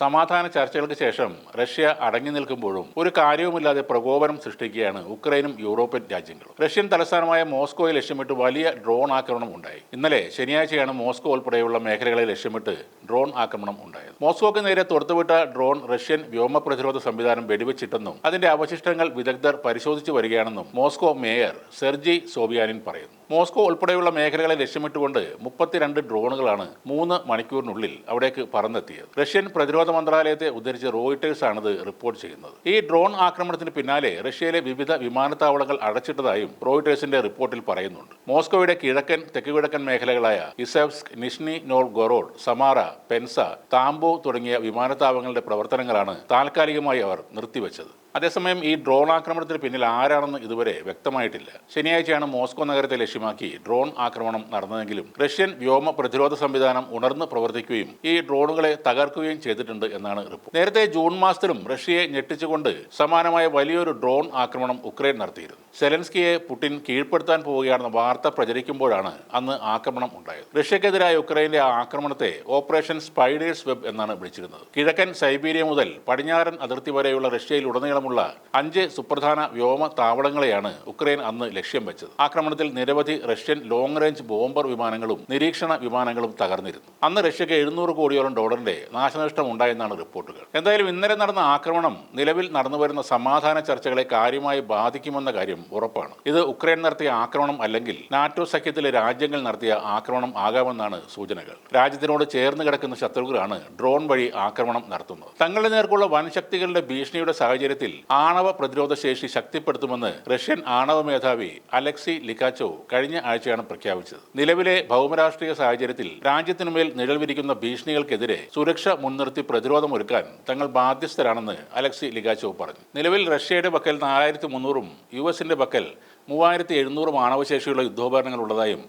സമാധാന ചർച്ചകൾക്ക് ശേഷം റഷ്യ അടങ്ങി നിൽക്കുമ്പോഴും ഒരു കാര്യവുമില്ലാതെ പ്രകോപനം സൃഷ്ടിക്കുകയാണ് ഉക്രൈനും യൂറോപ്യൻ രാജ്യങ്ങളും. റഷ്യൻ തലസ്ഥാനമായ മോസ്കോയെ ലക്ഷ്യമിട്ട് വലിയ ഡ്രോൺ ആക്രമണം ഉണ്ടായി. ഇന്നലെ ശനിയാഴ്ചയാണ് മോസ്കോ ഉൾപ്പെടെയുള്ള മേഖലകളെ ലക്ഷ്യമിട്ട് ഡ്രോൺ ആക്രമണം ഉണ്ടായത്. മോസ്കോക്ക് നേരെ തുറത്തുവിട്ട ഡ്രോൺ റഷ്യൻ വ്യോമ പ്രതിരോധ സംവിധാനം വെടിവെച്ചിട്ടെന്നും അതിന്റെ അവശിഷ്ടങ്ങൾ വിദഗ്ധർ പരിശോധിച്ചു വരികയാണെന്നും മോസ്കോ മേയർ സെർജി സോബിയാനിൻ പറയുന്നു. മോസ്കോ ഉൾപ്പെടെയുള്ള മേഖലകളെ ലക്ഷ്യമിട്ടുകൊണ്ട് മുപ്പത്തിരണ്ട് ഡ്രോണുകളാണ് മൂന്ന് മണിക്കൂറിനുള്ളിൽ അവിടേക്ക് പറന്നെത്തിയത്. റഷ്യൻ പ്രതിരോധ മന്ത്രാലയത്തെ ഉദ്ധരിച്ച് റോയിട്ടേഴ്സ് ഇത് റിപ്പോർട്ട് ചെയ്യുന്നത്. ഈ ഡ്രോൺ ആക്രമണത്തിന് പിന്നാലെ റഷ്യയിലെ വിവിധ വിമാനത്താവളങ്ങൾ അടച്ചിട്ടതായും റോയിട്ടേഴ്സിന്റെ റിപ്പോർട്ടിൽ പറയുന്നുണ്ട്. മോസ്കോയുടെ കിഴക്കൻ തെക്കുകിഴക്കൻ മേഖലകളായ ഇസെവ്സ്ക് നിഷ്നി നോൾഗൊറോഡ് സമാറ പെൻസ താംബോ തുടങ്ങിയ വിമാനത്താവളങ്ങളുടെ പ്രവർത്തനങ്ങളാണ് താൽക്കാലികമായി അവർ നിർത്തിവെച്ചത്. അതേസമയം ഈ ഡ്രോൺ ആക്രമണത്തിന് പിന്നിൽ ആരാണെന്ന് ഇതുവരെ വ്യക്തമായിട്ടില്ല. ശനിയാഴ്ചയാണ് മോസ്കോ നഗരത്തെ ലക്ഷ്യമാക്കി ഡ്രോൺ ആക്രമണം നടന്നതെങ്കിലും റഷ്യൻ വ്യോമ പ്രതിരോധ സംവിധാനം ഉണർന്ന് പ്രവർത്തിക്കുകയും ഈ ഡ്രോണുകളെ തകർക്കുകയും ചെയ്തിട്ടുണ്ട് എന്നാണ് റിപ്പോർട്ട്. നേരത്തെ ജൂൺ മാസത്തിലും റഷ്യയെ ഞെട്ടിച്ചുകൊണ്ട് സമാനമായ വലിയൊരു ഡ്രോൺ ആക്രമണം ഉക്രൈൻ നടത്തിയിരുന്നു. സെലൻസ്കിയെ പുടിൻ കീഴ്പ്പെടുത്താൻ പോവുകയാണെന്ന വാർത്ത പ്രചരിക്കുമ്പോഴാണ് അന്ന് ആക്രമണം ഉണ്ടായത്. റഷ്യക്കെതിരായ ഉക്രൈന്റെ ആ ആക്രമണത്തെ ഓപ്പറേഷൻ സ്പൈഡേഴ്സ് വെബ് എന്നാണ് വിളിച്ചിരുന്നത്. കിഴക്കൻ സൈബീരിയ മുതൽ പടിഞ്ഞാറൻ അതിർത്തി വരെയുള്ള റഷ്യയിൽ ഉടനീളമുള്ള അഞ്ച് സുപ്രധാന വ്യോമ താവളങ്ങളെയാണ് ഉക്രൈൻ അന്ന് ലക്ഷ്യം വെച്ചത്. ആക്രമണത്തിൽ നിരവധി റഷ്യൻ ലോങ് റേഞ്ച് ബോംബർ വിമാനങ്ങളും നിരീക്ഷണ വിമാനങ്ങളും തകർന്നിരുന്നു. അന്ന് റഷ്യക്ക് എഴുന്നൂറ് കോടിയോളം ഡോളറിന്റെ നാശനഷ്ടം ഉണ്ടായെന്നാണ് റിപ്പോർട്ടുകൾ. എന്തായാലും ഇന്നലെ നടന്ന ആക്രമണം നിലവിൽ നടന്നുവരുന്ന സമാധാന ചർച്ചകളെ കാര്യമായി ബാധിക്കുമെന്ന കാര്യം ഉറപ്പാണ്. ഇത് ഉക്രൈൻ നടത്തിയ ആക്രമണം അല്ലെങ്കിൽ നാറ്റോ സഖ്യത്തിലെ രാജ്യങ്ങൾ നടത്തിയ ആക്രമണം ആകാമെന്നാണ് സൂചനകൾ. രാജ്യത്തിനോട് ചേർന്ന് കിടക്കുന്ന ശത്രുക്കളാണ് ഡ്രോൺ വഴി ആക്രമണം നടത്തുന്നത്. തങ്ങളുടെ നേർക്കുള്ള വൻശക്തികളുടെ ഭീഷണിയുടെ സാഹചര്യത്തിൽ ആണവ പ്രതിരോധ ശേഷി ശക്തിപ്പെടുത്തുമെന്ന് റഷ്യൻ ആണവ മേധാവി അലക്സി ലിക്കാച്ചോ കഴിഞ്ഞ ആഴ്ചയാണ് പ്രഖ്യാപിച്ചത്. നിലവിലെ ഭൗമരാഷ്ട്രീയ സാഹചര്യത്തിൽ രാജ്യത്തിനുമേൽ നിഴൽവിരിക്കുന്ന ഭീഷണികൾക്കെതിരെ സുരക്ഷ മുൻനിർത്തി പ്രതിരോധമൊരുക്കാൻ തങ്ങൾ ബാധ്യസ്ഥരാണെന്ന് അലക്സി ലിഗാച്ചോ പറഞ്ഞു. നിലവിൽ റഷ്യയുടെ പക്കൽ നാലായിരത്തി മുന്നൂറും യു എസിന്റെ പക്കൽ മൂവായിരത്തി എഴുന്നൂറും ആണവശേഷിയുള്ള യുദ്ധോപകരണങ്ങൾ ഉള്ളതായും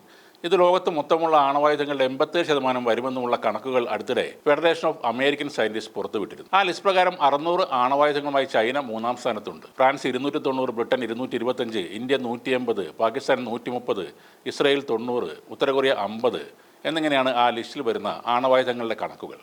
ഇത് ലോകത്ത് മൊത്തമുള്ള ആണവായുധങ്ങളുടെ എൺപത്തേഴ് ശതമാനം വരുമെന്നുമുള്ള കണക്കുകൾ അടുത്തിടെ ഫെഡറേഷൻ ഓഫ് അമേരിക്കൻ സയന്റിസ്റ്റ് പുറത്തുവിട്ടിരുന്നു. ആ ലിസ്റ്റ് പ്രകാരം അറുന്നൂറ് ആണവായുധങ്ങളുമായി ചൈന മൂന്നാം സ്ഥാനത്തുണ്ട്. ഫ്രാൻസ് ഇരുന്നൂറ്റി തൊണ്ണൂറ് ബ്രിട്ടൻ ഇരുന്നൂറ്റി ഇരുപത്തഞ്ച് ഇന്ത്യ നൂറ്റി എൺപത് പാകിസ്ഥാൻ നൂറ്റി മുപ്പത് ഇസ്രയേൽ തൊണ്ണൂറ് ഉത്തരകൊറിയ അമ്പത് എന്നിങ്ങനെയാണ് ആ ലിസ്റ്റിൽ വരുന്ന ആണവായുധങ്ങളുടെ കണക്കുകൾ.